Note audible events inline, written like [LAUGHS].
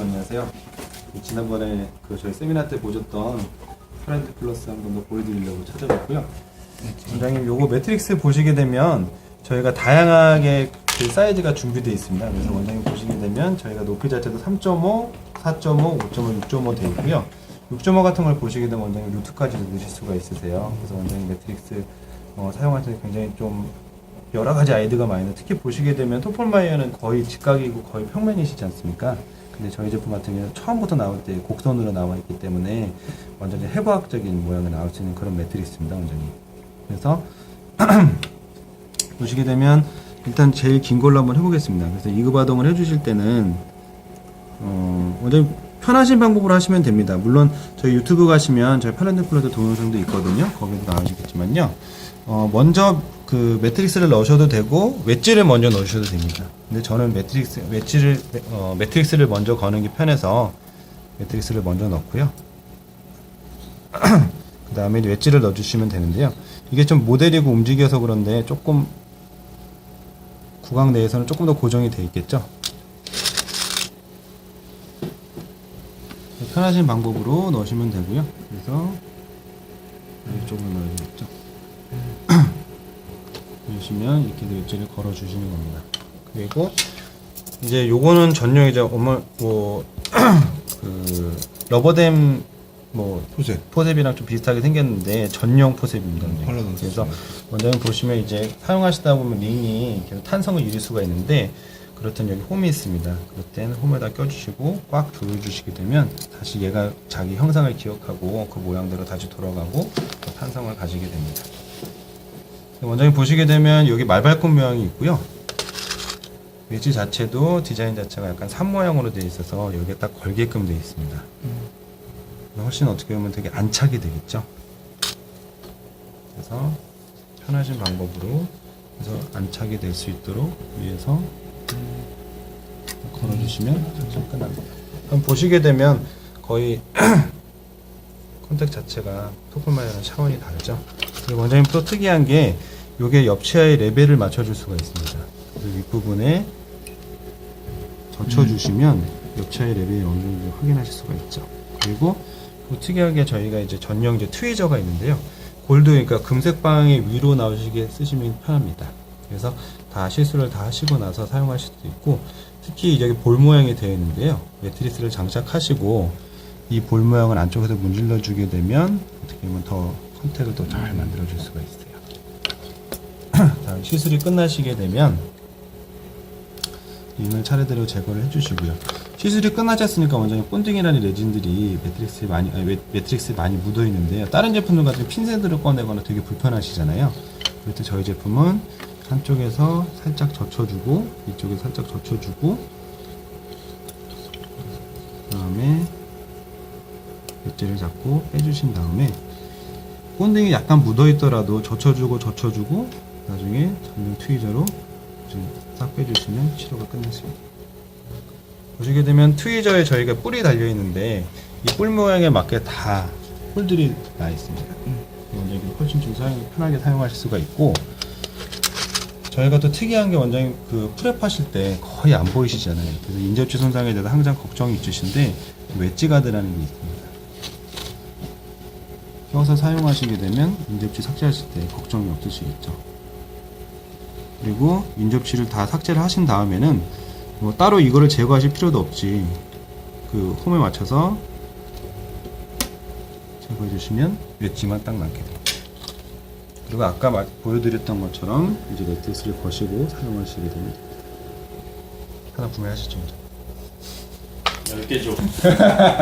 안녕하세요. 지난번에 그 저희 세미나 때 보셨던 프렌드 플러스 한번 더 보여드리려고 찾아봤고요. 원장님 요거 매트릭스 보시게 되면 저희가 다양하게 그 사이즈가 준비되어 있습니다. 그래서 원장님 보시게 되면 저희가 높이 자체도 3.5, 4.5, 5.5, 6.5 되어 있고요. 6.5 같은 걸 보시게 되면 원장님 루트까지도 넣으실 수가 있으세요. 그래서 원장님 매트릭스 어, 사용할 때 굉장히 좀 여러 가지 아이디어가 많이 있는데 특히 보시게 되면 토폴마이어는 거의 직각이고 거의 평면이시지 않습니까? 근데 저희 제품 같은 경우는 처음부터 나올 때 곡선으로 나와 있기 때문에 완전히 해부학적인 모양이 나올 수 있는 그런 매트릭스입니다, 완전히. 그래서 [CLEARS THROAT] 보시게 되면 일단 제일 긴 걸로 한번 해보겠습니다. 그래서 이급 아동을 해주실 때는 어, 완전히 편하신 방법으로 하시면 됩니다. 물론 저희 유튜브 가시면 저희 팔렌드플러드 동영상도 있거든요. 거기도 나오시겠지만요. 어, 먼저 그 매트릭스를 넣으셔도 되고 웨지를 먼저 넣으셔도 됩니다. 근데 저는 매트릭스 웨지를 어, 매트릭스를 먼저 거는 게 편해서 매트릭스를 먼저 넣고요. [CLEARS THROAT] 그 다음에 웨지를 넣어주시면 되는데요. 이게 좀 모델이고 움직여서 그런데 조금 구강 내에서는 조금 더 고정이 돼 있겠죠. 편하신 방법으로 넣으시면 되고요. 그래서 이쪽으로 넣어야겠죠. [CLEARS THROAT] 넣으시면 이렇게 웨지를 걸어 주시는 겁니다. 그리고 이제 요거는 전용 이제 엄마 뭐그 [CLEARS THROAT] 러버댐 뭐 포셉. 포셉이랑 좀 비슷하게 생겼는데 전용 포셉입니다. 음, 그래서. 원장님 보시면 이제 사용하시다 보면 링이 계속 탄성을 잃을 수가 있는데 그렇다면 여기 홈이 있습니다. 그럴 때는 홈에다 껴주시고 꽉 조여주시게 되면 다시 얘가 자기 형상을 기억하고 그 모양대로 다시 돌아가고 또 탄성을 가지게 됩니다. 원장님 보시게 되면 여기 말발굽 모양이 있고요. 웨지 자체도 디자인 자체가 약간 산 모양으로 되어 있어서 여기에 딱 걸게끔 되어 있습니다. 훨씬 어떻게 보면 되게 안착이 되겠죠. 그래서 편하신 방법으로 그래서 안착이 될 수 있도록 위에서 걸어주시면 작전 끝납니다. 그럼 보시게 되면 거의 [CLEARS THROAT] 컨택 자체가 토플마이랑 차원이 다르죠. 원장님 또 특이한 게 요게 옆치아의 레벨을 맞춰줄 수가 있습니다. 윗부분에 젖혀주시면 옆치아의 레벨이 어느 정도 확인하실 수가 있죠. 그리고 또 특이하게 저희가 이제 전용 이제 트위저가 있는데요. 골드 그러니까 금색 방이 위로 나오시게 쓰시면 편합니다. 그래서 다 실수를 다 하시고 나서 사용하실 수도 있고 특히 여기 볼 모양이 되어 있는데요. 매트리스를 장착하시고 이 볼 모양을 안쪽에서 문질러 주게 되면 어떻게 보면 더 컨택을 더 잘 만들어 줄 수가 있어요. [CLEARS THROAT] 자, 시술이 끝나시게 되면 링을 차례대로 제거를 해주시고요. 시술이 끝나셨으니까 원장님 본딩이라는 레진들이 매트릭스에 많이 아니, 매- 매트릭스에 많이 묻어 있는데요. 다른 제품들 같은 핀셋으로 꺼내거나 되게 불편하시잖아요. 그럴 때 저희 제품은 한쪽에서 살짝 젖혀주고 이쪽에 살짝 젖혀주고 그 다음에 엣지를 잡고 빼주신 다음에 본딩이 약간 묻어 있더라도 젖혀주고 젖혀주고 나중에 전용 트위저로 좀싹 빼주시면 치료가 끝났습니다. 보시게 되면 트위저에 저희가 뿔이 달려 있는데 이 뿔 모양에 맞게 다 뿔들이 나 있습니다. 원장님 훨씬 좀 사용, 편하게 사용하실 수가 있고 저희가 또 특이한 게 원장님 그 프랩 하실 때 거의 안 보이시잖아요. 그래서 인접지 손상에 대해서 항상 걱정이 있으신데 웨지 가드라는 게 있습니다. 껴서 사용하시게 되면 인접지 삭제하실 때 걱정이 없으시겠죠. 그리고 인접치를 다 삭제를 하신 다음에는 뭐 따로 이거를 제거하실 필요도 없지. 그 홈에 맞춰서 제거해 주시면 웨지만 딱 남게 됩니다. 그리고 아까 마- 보여드렸던 것처럼 이제 매트리스를 거시고 사용하시게 됩니다. 하나 구매하시죠. 10개 줘. [LAUGHS]